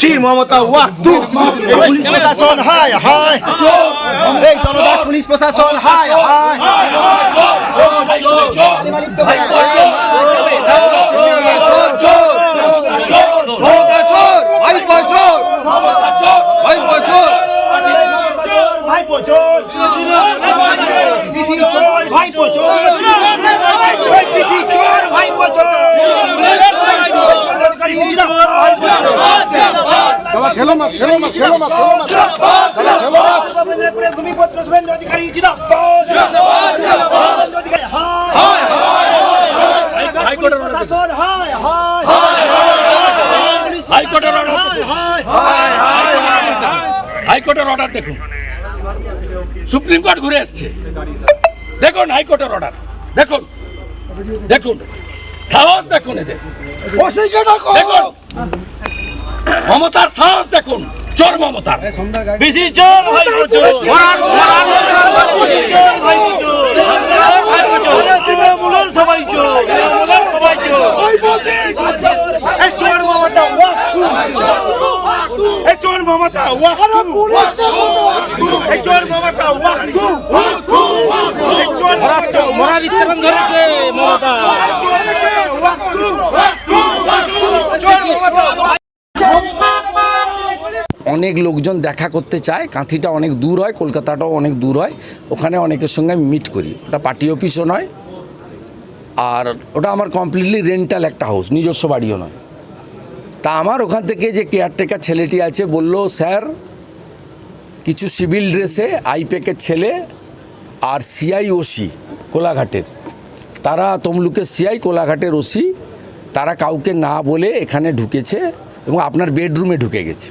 চীর Mamata ওয়াক্তু police প্রশাসন হায় হায় এই জনতা police প্রশাসন হায় হায় ভাইপো চোর পিসি চোর ভাইপো চোর পিসি চোর ভাইপো চোর অধিকারী উচিত দাদা খেলো মাছ খেলো মাছ খেলো মাছ খেলো মাছ। দাদা খেলো মাছ। ভূমিপত্র শুভেন্দু অধিকারী জিন্দাবাদ অধিকারী হায় হাইকোর্টের হায় হায় অর্ডার হায় হায় হাইকোর্টের অর্ডার দেখুন। সুপ্রিম কোর্ট ঘুরে এসছে। দেখুন হাইকোর্টের অর্ডার দেখুন। দেখুন। সাহস দেখুন এদের। দেখুন। মমতার সাহস দেখুন চোর মমতার। বেশি জোর চোর চোর তৃণমূলের সবাই চোর সবাই চোর মমতা ওয়াক্তু চোর মমতা চোর মমতা ওয়াক্তু এই চোর মমতা মরা বিত্তবান ধরেছে মমতা ওয়াক্তু চোর মমতা অনেক লোকজন দেখা করতে চায়, কাঁথিটা অনেক দূর হয়, কলকাতাটাও অনেক দূর হয়, ওখানে অনেকের সঙ্গে আমি মিট করি। ওটা পার্টি অফিসও নয়, আর ওটা আমার কমপ্লিটলি রেন্টাল একটা হাউস নিজস্ব বাড়িও নয়। তা আমার ওখান থেকে যে কেয়ারটেকার ছেলেটি আছে, বলল, স্যার, কিছু সিভিল ড্রেসে আইপ্যাকের ছেলে আর সিআই ওসি কোলাঘাটের। তারা তমলুকের সিআই কোলাঘাটের ওসি তারা কাউকে না বলে এখানে ঢুকেছে এবং আপনার বেডরুমে ঢুকে গেছে।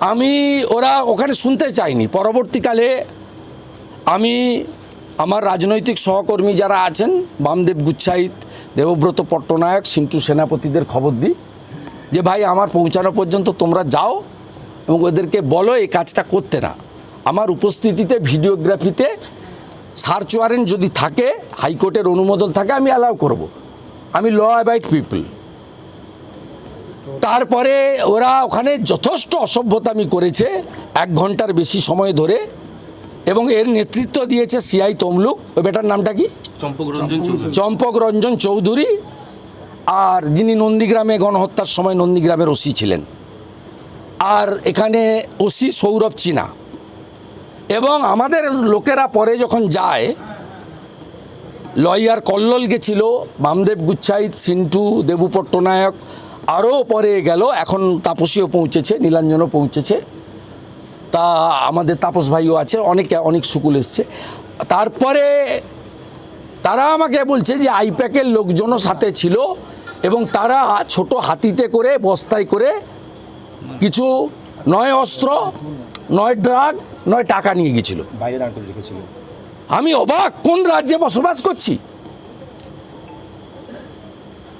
আমি ওরা ওখানে শুনতে চাইনি। পরবর্তীকালে আমি আমার রাজনৈতিক সহকর্মী যারা আছেন, বামদেব গুচ্ছাইত, দেবব্রত পট্টনায়ক, সিন্টু সেনাপতিদের খবর দিই যে, ভাই, আমার পৌঁছানো পর্যন্ত তোমরা যাও এবং ওদেরকে বলো এই কাজটা করতে না। আমার উপস্থিতিতে, ভিডিওগ্রাফিতে সার্চ ওয়ারেন্ট যদি থাকে, হাইকোর্টের অনুমোদন থাকে, আমি অ্যালাউ করব। আমি ল অ্যাবাইড পিপল। তারপরে ওরা ওখানে যথেষ্ট অসভ্যতামি করেছে এক ঘণ্টার বেশি সময় ধরে এবং এর নেতৃত্ব দিয়েছে সিআই তমলুক। ওই বেটার নামটা কি? চম্পক রঞ্জন চৌধুরী আর যিনি নন্দীগ্রামে গণহত্যার সময় নন্দীগ্রামের ওসি ছিলেন। আর এখানে ওসি সৌরভ চীনা। এবং আমাদের লোকেরা পরে যখন যায় লয়ার কল্লোল গেছিল বামদেব গুচ্ছাইত সিন্টু দেবু পট্টনায়ক আরও পরে গেল এখন তাপসীও পৌঁছেছে নীলাঞ্জনও পৌঁছেছে। তা আমাদের তাপস ভাইও আছে অনেকে অনেক সুকুল এসছে। তারপরে তারা আমাকে বলছে যে আইপ্যাকের লোকজনও সাথে ছিল এবং তারা ছোট হাতিতে করে বস্তায় করে কিছু নয় অস্ত্র নয় ড্রাগ নয় টাকা নিয়ে গেছিল। আমি অবাক কোন রাজ্যে বসবাস করছি?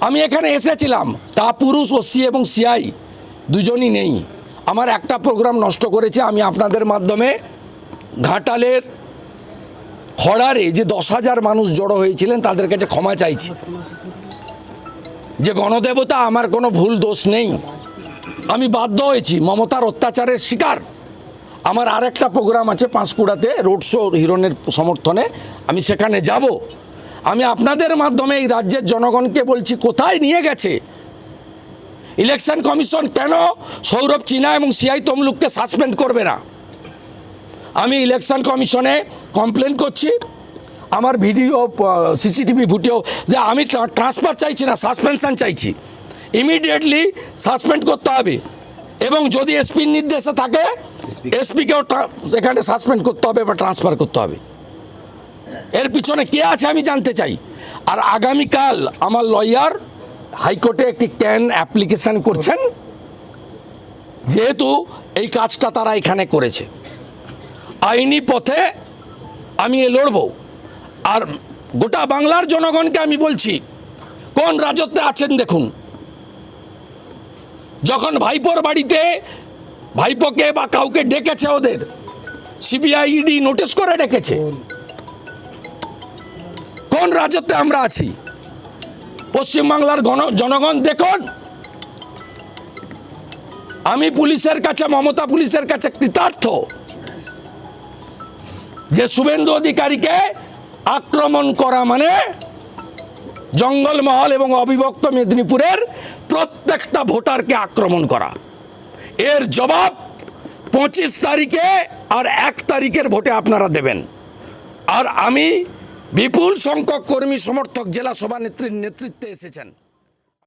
আমি এখানে এসেছিলাম। তা পুরুষ ওসি এবং সিআই দুজনই নেই। আমার একটা প্রোগ্রাম নষ্ট করেছে, আমি আপনাদের মাধ্যমে ঘাটালের খড়ারে যে দশ হাজার মানুষ জড়ো হয়েছিলেন, তাদের কাছে ক্ষমা চাইছি। যে গণদেবতা, আমার কোনো ভুল দোষ নেই। আমি বাধ্য হয়েছি, মমতার অত্যাচারের শিকার। আমার আরেকটা প্রোগ্রাম আছে পাঁশকুড়াতে, রোড শো হিরণের সমর্থনে। আমি সেখানে যাব। আমি আপনাদের মাধ্যমে এই রাজ্যের জনগণকে বলছি, কোথায় নিয়ে গেছে? ইলেকশন কমিশন কেন সৌরভ চিনা এবং সিআই তমলুককে সাসপেন্ড করবে না? আমি ইলেকশন কমিশনে কমপ্লেন করছি। আমার ভিডিও সিসিটিভি ভিডিও যে আমি ট্রান্সফার চাইছি না সাসপেনশন চাইছি। ইমিডিয়েটলি সাসপেন্ড করতে হবে। এবং যদি এসপির নির্দেশে থাকে এসপিকেও এখানে সাসপেন্ড করতে হবে বা ট্রান্সফার করতে হবে। এর পিছনে কে আছে আমি জানতে চাই। আর আগামীকাল আমার লয়ার হাইকোর্টে একটি ক্যান অ্যাপ্লিকেশন করছেন, যেহেতু এই কাজটা তারা এখানে করেছে। আইনি পথে আমি এ লড়ব। আর গোটা বাংলার জনগণকে আমি বলছি, কোন রাজত্বে আছেন দেখুন। যখন ভাইপোর বাড়িতে ভাইপোকে বা কাউকে ডেকেছে ওদের সিবিআই ইডি নোটিশ করে ডেকেছে। কোন রাজত্বে আমরা আছি? পশ্চিমবাংলার গণ- জনগণ, দেখুন। আমি পুলিশের কাছে, মমতা পুলিশের কাছে কৃতার্থ যে শুভেন্দু অধিকারীকে আক্রমণ করা মানে জঙ্গলমহল এবং অবিভক্ত মেদিনীপুরের প্রত্যেকটা ভোটারকে আক্রমণ করা। এর জবাব পঁচিশ তারিখে আর এক তারিখের ভোটে আপনারা দেবেন। আর আমি বিপুল সংখ্যক কর্মী সমর্থক জেলা সভানেত্রীর নেতৃত্বে এসেছেন।